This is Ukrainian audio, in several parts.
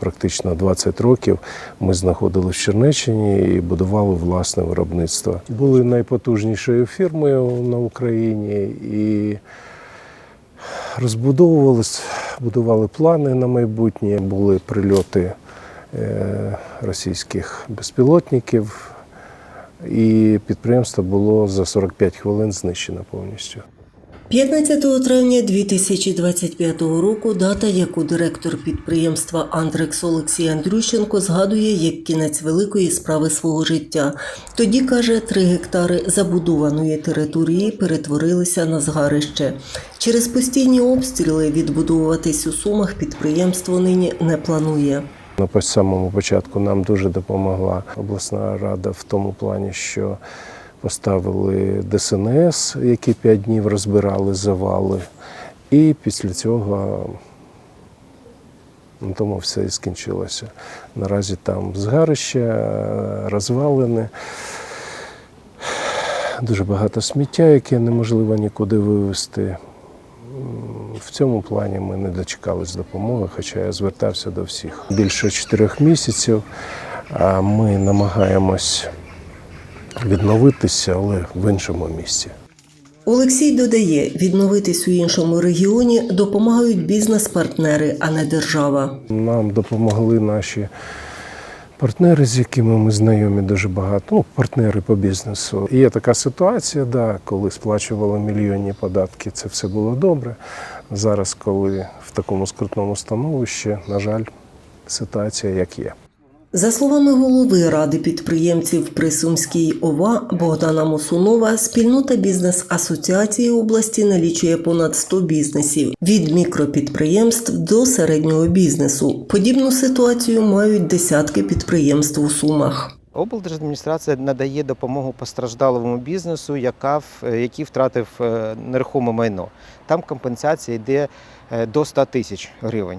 Практично 20 років ми знаходилися в Чернеччині і будували власне виробництво. Були найпотужнішою фірмою на Україні і розбудовувалися, будували плани на майбутнє, були прильоти е, російських безпілотників, і підприємство було за 45 хвилин знищено повністю. 15 травня 2025 року дата, яку директор підприємства Андрекс Олексій Андрющенко згадує як кінець великої справи свого життя. Тоді каже, три гектари забудованої території перетворилися на згарище. Через постійні обстріли відбудовуватись у сумах підприємство нині не планує. На по- самому початку нам дуже допомогла обласна рада в тому плані, що поставили ДСНС, які п'ять днів розбирали завали. І після цього на тому все і скінчилося. Наразі там згарище, розвалини, дуже багато сміття, яке неможливо нікуди вивезти. В цьому плані ми не дочекались допомоги, хоча я звертався до всіх. Більше чотирьох місяців ми намагаємось відновитися, але в іншому місці. Олексій додає, відновитись у іншому регіоні допомагають бізнес-партнери, а не держава. Нам допомогли наші партнери, з якими ми знайомі дуже багато. Ну, партнери по бізнесу. І є така ситуація, да, коли сплачували мільйонні податки, це все було добре. Зараз, коли в такому скрутному становищі, на жаль, ситуація як є. За словами голови ради підприємців при Сумській ОВА Богдана Мосунова, спільнота бізнес-асоціації області налічує понад 100 бізнесів від мікропідприємств до середнього бізнесу. Подібну ситуацію мають десятки підприємств у Сумах. Облдержадміністрація надає допомогу постраждалому бізнесу, яка, в- який втратив е, нерухоме майно. Там компенсація йде е, до 100 тисяч гривень.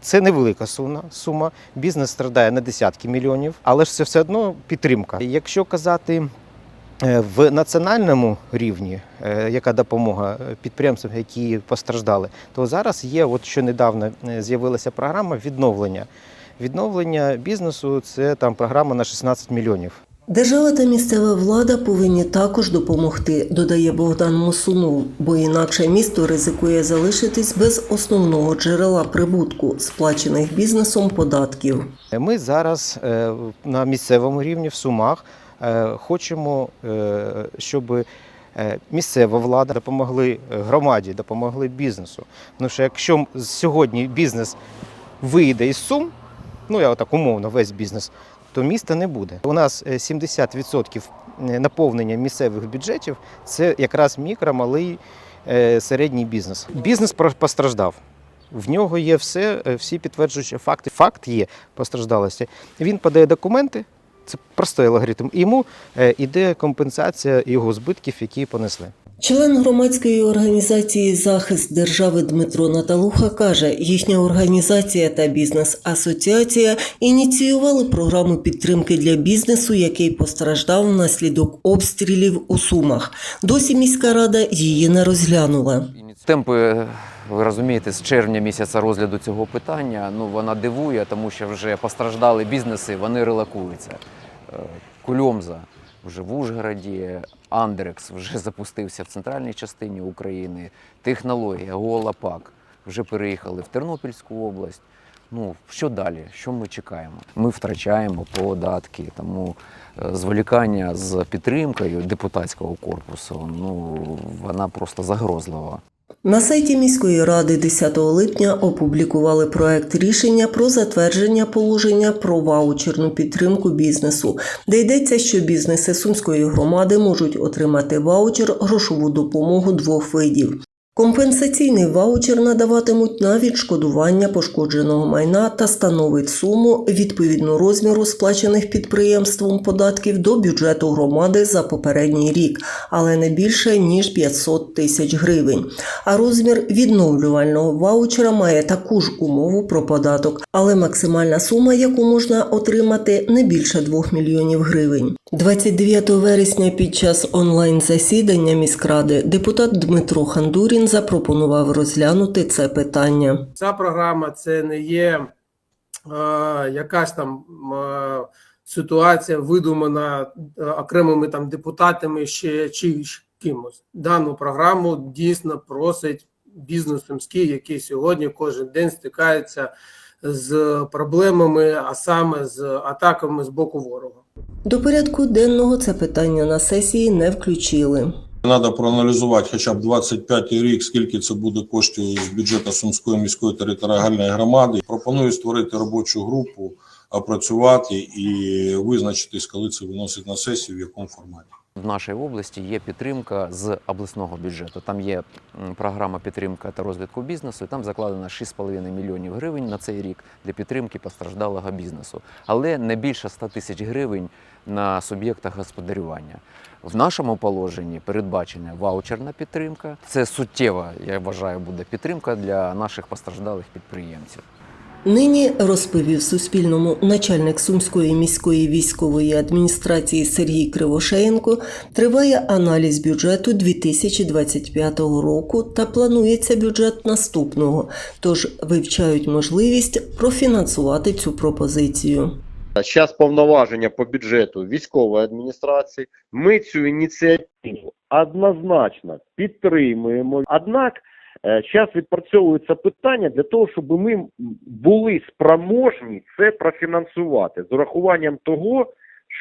Це невелика сума. сума. Бізнес страдає на десятки мільйонів, але ж це все одно підтримка. Якщо казати е, в національному рівні, е, яка допомога підприємствам, які постраждали, то зараз є, от що недавно е, з'явилася програма відновлення. Відновлення бізнесу це там програма на 16 мільйонів. Держава та місцева влада повинні також допомогти, додає Богдан Мосунов, бо інакше місто ризикує залишитись без основного джерела прибутку, сплачених бізнесом податків. Ми зараз е, на місцевому рівні в Сумах е, хочемо, е, щоб місцева влада допомогли громаді, допомогли бізнесу. Тому що якщо сьогодні бізнес вийде із Сум, ну я отак умовно весь бізнес, то міста не буде. У нас е, 70% наповнення місцевих бюджетів це якраз мікро, малий, е, середній бізнес. Бізнес постраждав. В нього є все, е, всі підтверджуючі факти. Факт є постраждалості. Він подає документи, це простий алгоритм, і йому е, іде компенсація його збитків, які понесли. Член громадської організації Захист держави Дмитро Наталуха каже, їхня організація та бізнес-асоціація ініціювали програму підтримки для бізнесу, який постраждав внаслідок обстрілів у Сумах. Досі міська рада її не розглянула. Темпи, ви розумієте, з червня місяця розгляду цього питання, ну вона дивує, тому що вже постраждали бізнеси, вони релакуються. Е, Кульомза вже в Ужгороді, Андрекс вже запустився в центральній частині України. Технологія, Голапак вже переїхали в Тернопільську область. Ну, що далі? Що ми чекаємо? Ми втрачаємо податки, тому е, зволікання з підтримкою депутатського корпусу, ну вона просто загрозлива. На сайті міської ради 10 липня опублікували проект рішення про затвердження положення про ваучерну підтримку бізнесу, де йдеться, що бізнеси сумської громади можуть отримати ваучер грошову допомогу двох видів. Компенсаційний ваучер надаватимуть на відшкодування пошкодженого майна та становить суму відповідно розміру сплачених підприємством податків до бюджету громади за попередній рік, але не більше ніж 500 тисяч гривень. А розмір відновлювального ваучера має таку ж умову про податок, але максимальна сума, яку можна отримати, не більше 2 мільйонів гривень. 29 вересня під час онлайн-засідання міськради депутат Дмитро Хандурін запропонував розглянути це питання. Ця програма це не є е, якась там е, ситуація видумана е, окремими там депутатами ще чи кимось. Дану програму дійсно просить бізнес Сумський, який сьогодні кожен день стикається з проблемами, а саме з атаками з боку ворога. До порядку денного це питання на сесії не включили. Треба проаналізувати хоча б 25 рік, скільки це буде коштів з бюджету Сумської міської територіальної громади. Пропоную створити робочу групу, опрацювати і визначитись, коли це виносить на сесію, в якому форматі. В нашій області є підтримка з обласного бюджету. Там є програма підтримка та розвитку бізнесу. І там закладено 6,5 мільйонів гривень на цей рік для підтримки постраждалого бізнесу, але не більше 100 тисяч гривень на суб'єктах господарювання. В нашому положенні передбачена ваучерна підтримка. Це суттєва, я вважаю, буде підтримка для наших постраждалих підприємців. Нині розповів Суспільному начальник Сумської міської військової адміністрації Сергій Кривошеєнко. Триває аналіз бюджету 2025 року та планується бюджет наступного. Тож вивчають можливість профінансувати цю пропозицію. Зараз повноваження по бюджету військової адміністрації. Ми цю ініціативу однозначно підтримуємо. Однак зараз відпрацьовується питання для того, щоб ми були спроможні це профінансувати з урахуванням того,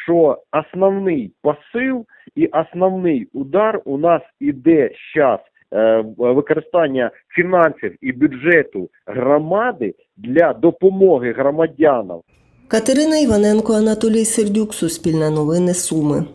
що основний посил і основний удар у нас іде зараз використання фінансів і бюджету громади для допомоги громадянам Катерина Іваненко, Анатолій Сердюк, Суспільне новини Суми.